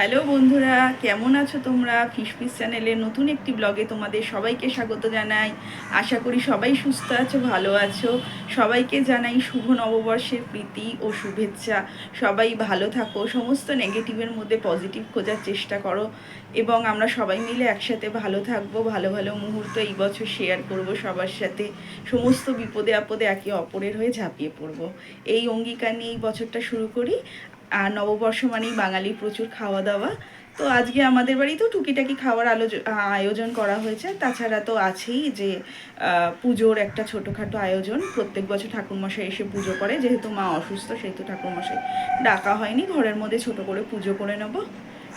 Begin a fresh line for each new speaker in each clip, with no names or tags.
Hello বন্ধুরা, কেমন আছো তোমরা? ফিশ চ্যানেলের নতুন একটি ব্লগে তোমাদের সবাইকে স্বাগত জানাই। আশা করি সবাই সুস্থ আছো, ভালো আছো। সবাইকে জানাই শুভ নববর্ষের প্রীতি ও শুভেচ্ছা। সবাই ভালো থাকো, সমস্ত নেগেটিভের মধ্যে পজিটিভ খোঁজার চেষ্টা করো এবং আমরা সবাই মিলে একসাথে ভালো থাকব, ভালো ভালো মুহূর্ত এই বছর শেয়ার করব সবার সাথে। সমস্ত বিপদে আপদে একে অপরের হয়ে ঝাঁপিয়ে পড়ব। এই অঙ্গীকার নিয়ে এই বছরটা শুরু করি। আর নববর্ষ মানেই বাঙালি প্রচুর খাওয়া দাওয়া তো আজকে আমাদের বাড়িতেও টুকিটাকি খাওয়ার আলোচ- আ- আয়োজন করা হয়েছে। তাছাড়া তো আছেই যে পুজোর একটা ছোটোখাটো আয়োজন। প্রত্যেক বছর ঠাকুরমশাই এসে পুজো করে। যেহেতু মা অসুস্থ, সেহেতু ঠাকুরমশাই ডাকা হয়নি। ঘরের মধ্যে ছোট করে পুজো করে নেব।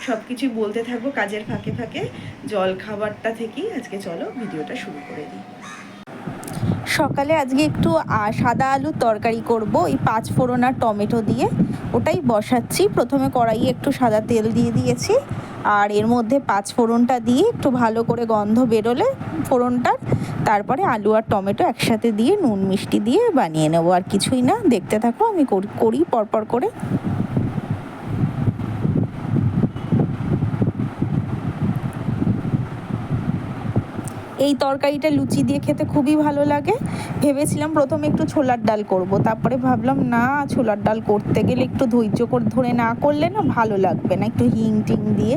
সব কিছুই বলতে থাকব কাজের ফাঁকে ফাঁকে। জল খাবারটা থেকেই আজকে চলো ভিডিওটা শুরু করে দিই।
সকালে আজকে একটু সাদা আলুর তরকারি করব, এই পাঁচ ফোড়ন আর টমেটো দিয়ে। ওটাই বসাচ্ছি। প্রথমে কড়াইয়ে একটু সাদা তেল দিয়ে দিয়েছি। আর এর মধ্যে পাঁচ ফোড়নটা দিয়ে একটু ভালো করে গন্ধ বেরোলে ফোড়নটার। তারপরে আলু আর টমেটো একসাথে দিয়ে নুন মিষ্টি দিয়ে বানিয়ে নেব। আর কিছুই না। দেখতে থাকো, আমি করি- পরপর করে। এই তরকারিটা লুচি দিয়ে খেতে খুবই ভালো লাগে। ভেবেছিলাম প্রথমে একটু ছোলার ডাল করব, তারপরে ভাবলাম না, ছোলার ডাল করতে গেলে একটু ধৈর্য করে ধরে না করলে না ভালো লাগবে না। একটু হিং টিং দিয়ে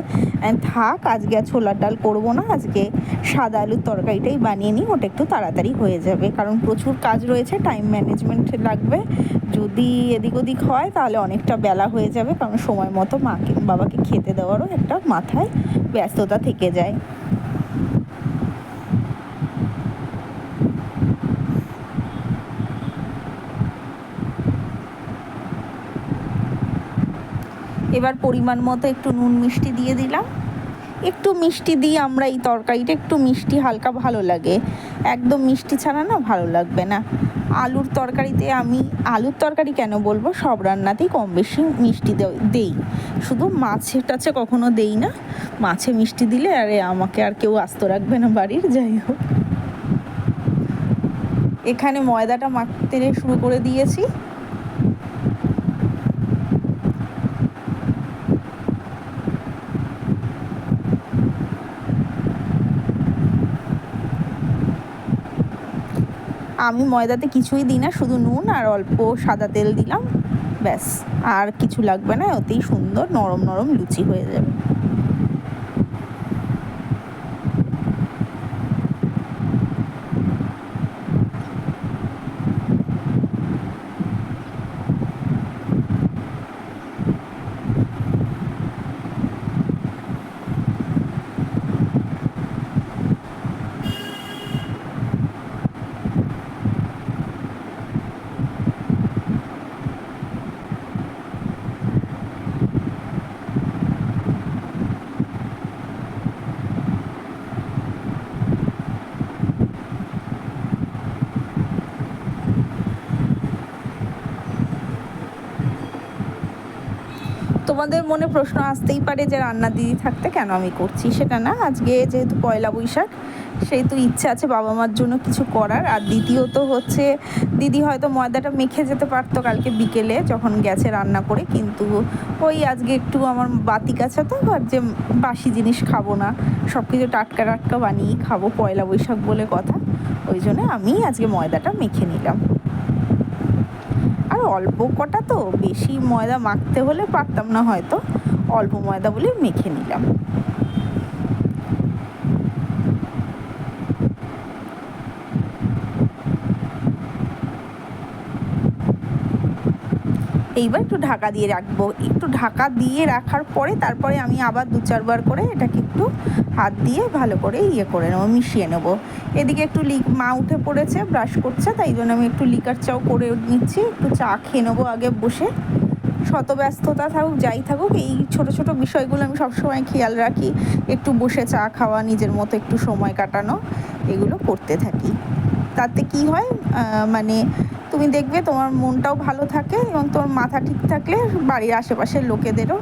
থাক, আজকে আর ছোলার ডাল করব না, আজকে সাদা আলুর তরকারিটাই বানিয়ে নিই, ওটা একটু তাড়াতাড়ি হয়ে যাবে। কারণ প্রচুর কাজ রয়েছে টাইম ম্যানেজমেন্ট লাগবে। যদি এদিক ওদিক হয় তাহলে অনেকটা বেলা হয়ে যাবে, কারণ সময় মতো মাকে বাবাকে খেতে দেওয়ারও একটা মাথায় ব্যস্ততা থেকে যায়। এবার পরিমাণ মতো একটু নুন মিষ্টি দিয়ে দিলাম। একটু মিষ্টি দিয়ে আমরা এই তরকারিটা একটু মিষ্টি, হালকা ভালো লাগে। একদম মিষ্টি ছাড়া না ভালো লাগবে না। আলুর তরকারিতে আমি, আলুর তরকারি কেন বলব? সব রান্নাতেই কম বেশি মিষ্টি দেই। শুধু মাছে টাছে কখনো দেই না। মাছে মিষ্টি দিলে আরে আমাকে আর কেউ আস্ত রাখবে না বাড়ির, যাই হোক। এখানে ময়দাটা মাখতে শুরু করে দিয়েছি। আমি ময়দাতে কিছুই দিই না, শুধু নুন আর অল্প সাদা তেল দিলাম, ব্যাস। আর কিছু লাগবে না ওতেই সুন্দর নরম নরম লুচি হয়ে যাবে। তোমাদের মনে প্রশ্ন আসতেই পারে যে রান্না দিদি থাকতে কেন আমি করছি? সেটা না, আজকে যেহেতু পয়লা বৈশাখ, সেহেতু ইচ্ছা আছে বাবা মার জন্য কিছু করার। আর দ্বিতীয়ত হচ্ছে, দিদি হয়তো ময়দাটা মেখে যেতে পারতো কালকে বিকেলে যখন গেছে রান্না করে, কিন্তু ওই আজকে একটু আমার বাতি আছে তো, আর যে বাসি জিনিস খাব না সব কিছু টাটকা টাটকা বানিয়েই খাব পয়লা বৈশাখ বলে কথা। ওই জন্য আমি আজকে ময়দাটা মেখে নিলাম। অল্প কটা তো, বেশি ময়দা মাখতে হলে পারতাম না হয়তো। অল্প ময়দা বলে মেখে নিলাম। এইবার একটু ঢাকা দিয়ে রাখব। একটু ঢাকা দিয়ে রাখার পরে তারপরে আমি আবার দু চারবার করে এটাকে একটু হাত দিয়ে ভালো করে ইয়ে করে নেব, মিশিয়ে নেব। এদিকে একটু লিক মা উঠে পড়েছে ব্রাশ করছে, তাই জন্য আমি একটু লিকার চাও করে নিচ্ছি। একটু চা খেয়ে নেব আগে বসে। শত ব্যস্ততা থাকুক, যাই থাকুক, এই ছোট ছোট বিষয়গুলো আমি সবসময় খেয়াল রাখি। একটু বসে চা খাওয়া, নিজের মতো একটু সময় কাটানো, এগুলো করতে থাকি। তাতে কি হয় মানে তুমি দেখবে তোমার মনটাও ভালো থাকে এবং তোমার মাথা ঠিক থাকলে বাড়ির আশেপাশের লোকেদেরও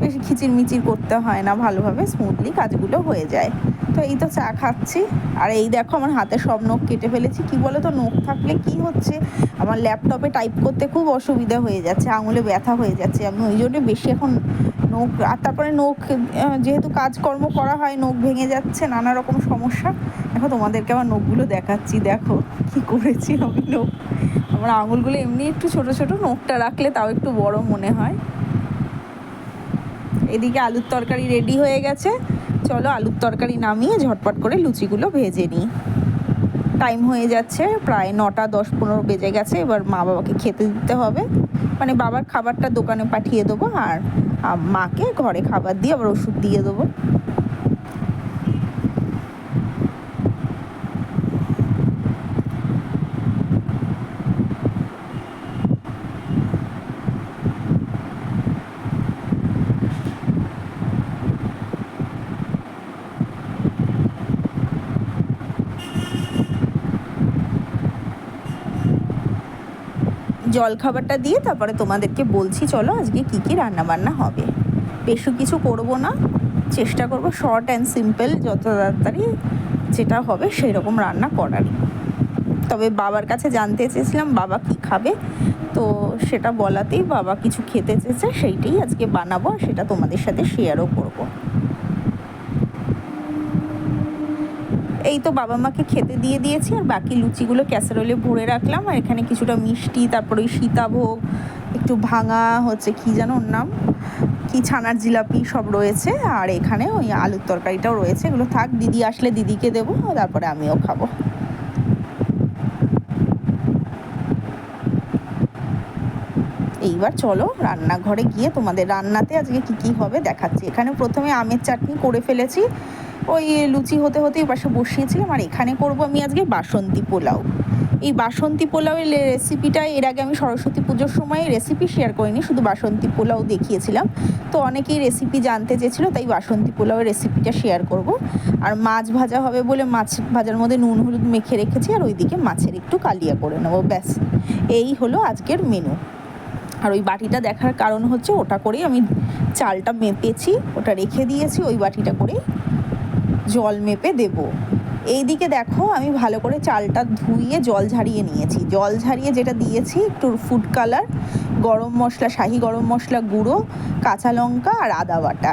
বেশি খিচির মিচির করতে হয় না ভালোভাবে স্মুথলি কাজগুলো হয়ে যায়। তো এই তো চা খাচ্ছি। আর এই দেখো আমার হাতে সব নখ কেটে ফেলেছি। কি বলো তো নখ থাকলে কি হচ্ছে? আমার ল্যাপটপে টাইপ করতে খুব অসুবিধা হয়ে যাচ্ছে, আঙুলে ব্যথা হয়ে যাচ্ছে। আমি ওই জন্য বেশি এখন নখ, আর তারপরে নখ যেহেতু কাজকর্ম করা হয়, নখ ভেঙে যাচ্ছে, নানা রকম সমস্যা। দেখো তোমাদেরকে আমার নখগুলো দেখাচ্ছি। দেখো কি করেছি আমি নখ। আমার আঙুলগুলো এমনি একটু ছোট ছোট, নখটা রাখলে তাও একটু বড় মনে হয়। এদিকে আলুর তরকারি রেডি হয়ে গেছে। চলো আলুর তরকারি নামিয়ে ঝটপট করে লুচিগুলো ভেজে নিই। টাইম হয়ে যাচ্ছে, প্রায় নটা দশ পনেরো বেজে গেছে, এবার মা বাবাকে খেতে দিতে হবে। মানে বাবার খাবারটা দোকানে পাঠিয়ে দেবো আর মাকে ঘরে খাবার দিয়ে আবার ওষুধ দিয়ে দেবো। জল খাবারটা দিয়ে তারপরে তোমাদেরকে বলছি, চলো আজকে কী কী রান্না বান্না হবে। বেশি কিছু করব না, চেষ্টা করব শর্ট অ্যান্ড সিম্পল যত তাড়াতাড়ি যেটা হবে সেই রকম রান্না করারই তবে বাবার কাছে জানতে চেয়েছিলাম বাবা কি খাবে, তো সেটা বলাতেই বাবা কিছু খেতে চেয়েছে, সেইটাই আজকে বানাবো সেটা তোমাদের সাথে শেয়ারও করব। এই তো বাবা মাকে খেতে দিয়ে দিয়েছি, আর বাকি লুচিগুলো ক্যাসারোলে ভরে রাখলাম, আর এখানে কিছুটা মিষ্টি, তারপরে ওই সীতাভোগ, একটু ভাঙা হচ্ছে কি যেন ওর নাম, কি ছানার জিলাপি সব রয়েছে, আর এখানে ওই আলুর তরকারিটাও রয়েছে, এগুলো থাক, দিদি আসলে দিদিকে দেবো, তারপরে আমিও খাব। এইবার চলো রান্নাঘরে গিয়ে তোমাদের রান্নাতে আজকে কি কি হবে দেখাচ্ছি। এখানে প্রথমে আমের চাটনি করে ফেলেছি ওই লুচি হতে হতে পাশে বসিয়েছিলাম, আর এখানে করব আমি আজকে বাসন্তী পোলাও। এই বাসন্তী পোলাওয়ের রেসিপিটা এর আগে আমি সরস্বতী পুজোর সময় রেসিপি শেয়ার করিনি, শুধু বাসন্তী পোলাও দেখিয়েছিলাম। তো অনেকেই রেসিপি জানতে চেয়েছিলো, তাই বাসন্তী পোলাওয়ের রেসিপিটা শেয়ার করব। আর মাছ ভাজা হবে বলে মাছ ভাজার মধ্যে নুন হলুদ মেখে রেখেছি, আর ওইদিকে মাছের একটু কালিয়া করে নেব, ব্যাস। এই হলো আজকের মেনু আর ওই বাটিটা দেখার কারণ হচ্ছে, ওটা করেই আমি চালটা মেপেছি, ওটা রেখে দিয়েছি, ওই বাটিটা করেই জল মেপে দেব। এইদিকে দেখো, আমি ভালো করে চালটা ধুইয়ে জল ঝারিয়ে নিয়েছি। জল ঝারিয়ে যেটা দিয়েছি, একটু ফুড কালার গরম মশলা, শাহি গরম মশলা গুঁড়ো, কাঁচা লঙ্কা আর আদা বাটা।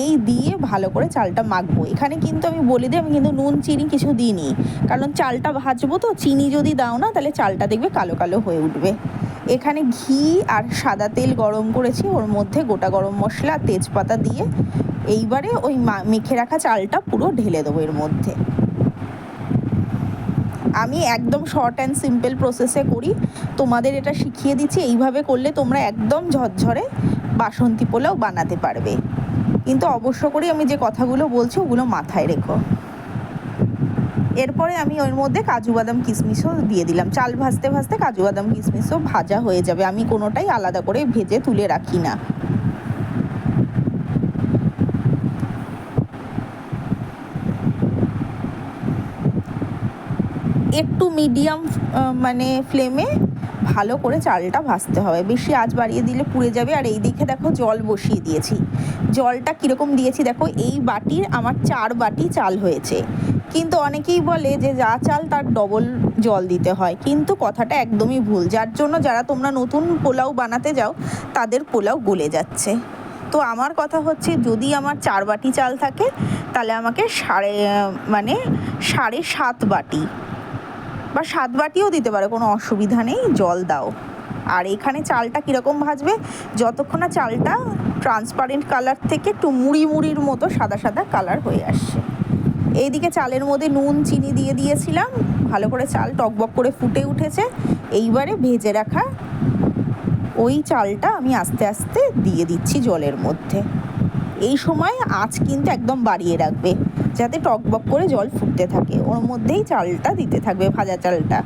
এই দিয়ে ভালো করে চালটা মাখবো। এখানে কিন্তু আমি বলে দিই, আমি কিন্তু নুন, চিনি কিছু দিইনি। কারণ চালটা ভাজবো তো, চিনি যদি দাও না, তাহলে চালটা দেখবে কালো কালো হয়ে উঠবে। এখানে ঘি আর সাদা তেল গরম করেছি। ওর মধ্যে গোটা গরম মশলা, তেজপাতা দিয়ে এইবারে ওই মেখে রাখা চালটা পুরো ঢেলে দেবো এর মধ্যে। আমি একদম শর্ট অ্যান্ড সিম্পল প্রসেসে করি। তোমাদের এটা শিখিয়ে দিচ্ছি, এইভাবে করলে তোমরা একদম ঝরঝরে বাসন্তী পোলাও বানাতে পারবে। কিন্তু অবশ্য করে আমি যে কথাগুলো বলছি, ওগুলো মাথায় রেখো। এরপরে আমি ওর মধ্যে কাজু বাদাম কিশমিশও দিয়ে দিলাম। চাল ভাজতে ভাজতে কাজু বাদাম কিশমিশও ভাজা হয়ে যাবে। আমি কোনোটাই আলাদা করে ভেজে তুলে রাখি না। একটু মিডিয়াম মানে ফ্লেমে ভালো করে চালটা ভাজতে হবে। বেশি আঁচ বাড়িয়ে দিলে পুড়ে যাবে। আর এই দিকে দেখো জল বসিয়ে দিয়েছি। জলটা কীরকম দিয়েছি দেখো, এই বাটির আমার চার বাটি চাল হয়েছে। কিন্তু অনেকেই বলে যে যা চাল তার ডবল জল দিতে হয়। কিন্তু কথাটা একদমই ভুল। যার জন্য যারা তোমরা নতুন পোলাও বানাতে যাও, তাদের পোলাও গলে যাচ্ছে। তো আমার কথা হচ্ছে, যদি আমার চার বাটি চাল থাকে, তাহলে আমাকে সাড়ে মানে সাড়ে সাত বাটি বা সাত বাটিও দিতে পারে, কোনো অসুবিধা নেই, জল দাও। আর এখানে চালটা কীরকম ভাজবে? যতক্ষণ না চালটা ট্রান্সপারেন্ট কালার থেকে একটু মুড়ি মুড়ির মতো সাদা সাদা কালার হয়ে আসছে। এইদিকে চালের মধ্যে নুন, চিনি দিয়ে দিয়েছিলাম, ভালো করে চাল টকবক করে ফুটে উঠেছে। এইবারে ভেজে রাখা ওই চালটা আমি আস্তে আস্তে দিয়ে দিচ্ছি জলের মধ্যে। এই সময় আঁচ কিন্তু একদম বাড়িয়ে রাখবে। যাতে টকবক করে জল ফুটতে থাকে। ওর মধ্যেই চালটা দিতে থাকবে, ভাজা চালটা।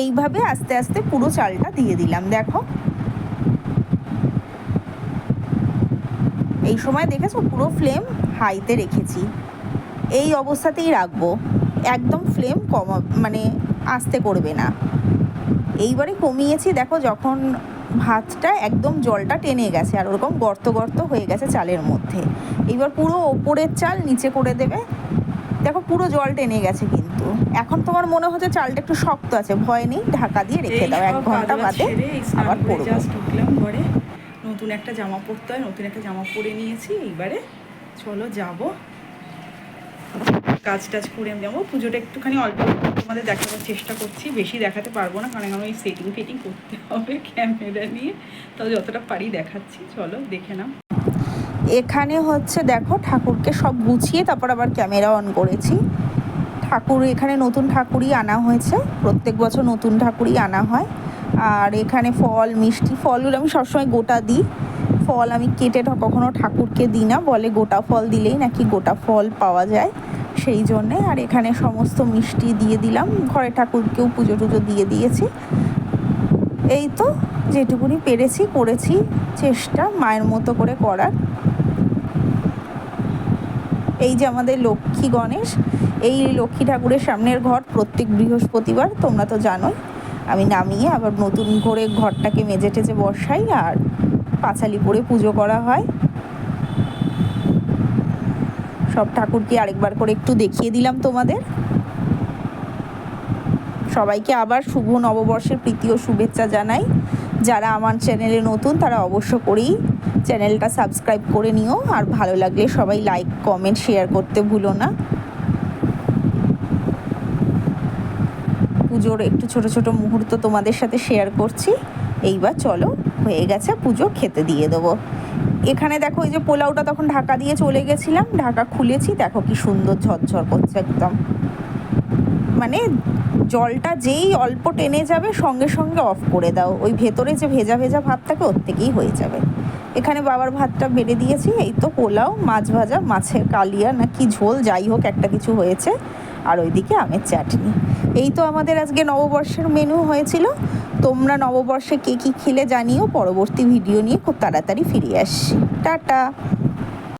এইভাবে আস্তে আস্তে পুরো চালটা দিয়ে দিলাম, দেখো। এই সময় দেখেছ? পুরো ফ্লেম হাইতে রেখেছি। এই অবস্থাতেই রাখব। একদম ফ্লেম কম মানে আস্তে করবে না। এইবারে কমিয়েছি দেখো যখন ভাতটা একদম জলটা টেনে গেছে আর ওরকম গর্ত গর্ত হয়ে গেছে চালের মধ্যে। এইবার পুরো ওপরের চাল নিচে করে দেবে। দেখো পুরো জল টেনে গেছে কিন্তু। এখন তোমার মনে হচ্ছে চালটা একটু শক্ত আছে ভয় নেই ঢাকা দিয়ে রেখে দাও এক ঘণ্টা বাদে আবার
জাস্ট উঠলাম ঘরে। নতুন একটা জামা পরতে হয় নতুন একটা জামা পরে নিয়েছি এইবারে চলো যাব। কাজ টাজ করে যাব পুজোটা একটুখানি অল্প তোমাদের দেখাবার চেষ্টা করছি। বেশি দেখাতে পারব না, কারণ আমি সেটিং ফেটিং করতে হবে ক্যামেরা নিয়ে। তো যতটা পারি দেখাচ্ছি। চলো, দেখে নাও।
এখানে হচ্ছে দেখো, ঠাকুরকে সব গুছিয়ে তারপর আবার ক্যামেরা অন করেছি। ঠাকুর, এখানে নতুন ঠাকুরই আনা হয়েছে। প্রত্যেক বছর নতুন ঠাকুরই আনা হয়। আর এখানে ফল, মিষ্টি ফলগুলো আমি সবসময় গোটা দিই। ফল আমি কেটে কখনো ঠাকুরকে দিই না। বলে গোটা ফল দিলেই নাকি গোটা ফল পাওয়া যায়। সেই জন্যে আর এখানে সমস্ত মিষ্টি দিয়ে দিলাম। ঘরে ঠাকুরকেও পুজো টুজো দিয়ে দিয়েছি। এই তো যেটুকুনি পেরেছি, করেছি, চেষ্টা মায়ের মতো করে করার। এই যে আমাদের লক্ষ্মী গণেশ, এই লক্ষ্মী ঠাকুরের সামনের ঘর প্রত্যেক বৃহস্পতিবার, তোমরা তো জানোই। আমি নামিয়ে আবার নতুন করে ঘরটাকে মেজে টেজে বসাই আর পাঁচালি করে পুজো করা হয়। সব ঠাকুরকে আরেকবার করে একটু দেখিয়ে দিলাম তোমাদের। সবাইকে আবার শুভ নববর্ষের প্রীতি ও শুভেচ্ছা জানাই। যারা আমার চ্যানেলে নতুন, তারা অবশ্য করেই চ্যানেলটা সাবস্ক্রাইব করে নিও। আর ভালো লাগলে সবাই লাইক, কমেন্ট, শেয়ার করতে ভুলো না। পুজোর একটু ছোট ছোট মুহূর্ত তোমাদের সাথে শেয়ার করছি। এইবার চলো, হয়ে গেছে পুজো, খেতে দিয়ে দেবো। এখানে দেখো এই যে পোলাওটা তখন ঢাকা দিয়ে চলে গেছিলাম। ঢাকা খুলেছি, দেখো কি সুন্দর ঝরঝর করছে একদম। মানে জলটা যেই অল্প টেনে যাবে, সঙ্গে সঙ্গে অফ করে দাও। ওই ভেতরে যে ভেজা ভেজা ভাব থাকে, ওর থেকেই হয়ে যাবে। এখানে বাবার ভাতটা বেড়ে দিয়েছি, এই তো পোলাও, মাছ ভাজা, মাছের কালিয়া, না কি ঝোল, যাই হোক, একটা কিছু হয়েছে। আর ওইদিকে আমের চাটনি। এই তো আমাদের আজকে নববর্ষের মেনু হয়েছিল। তোমরা নববর্ষে কে কী খেলে জানিও। পরবর্তী ভিডিও নিয়ে খুব তাড়াতাড়ি ফিরে আসছি। টাটা।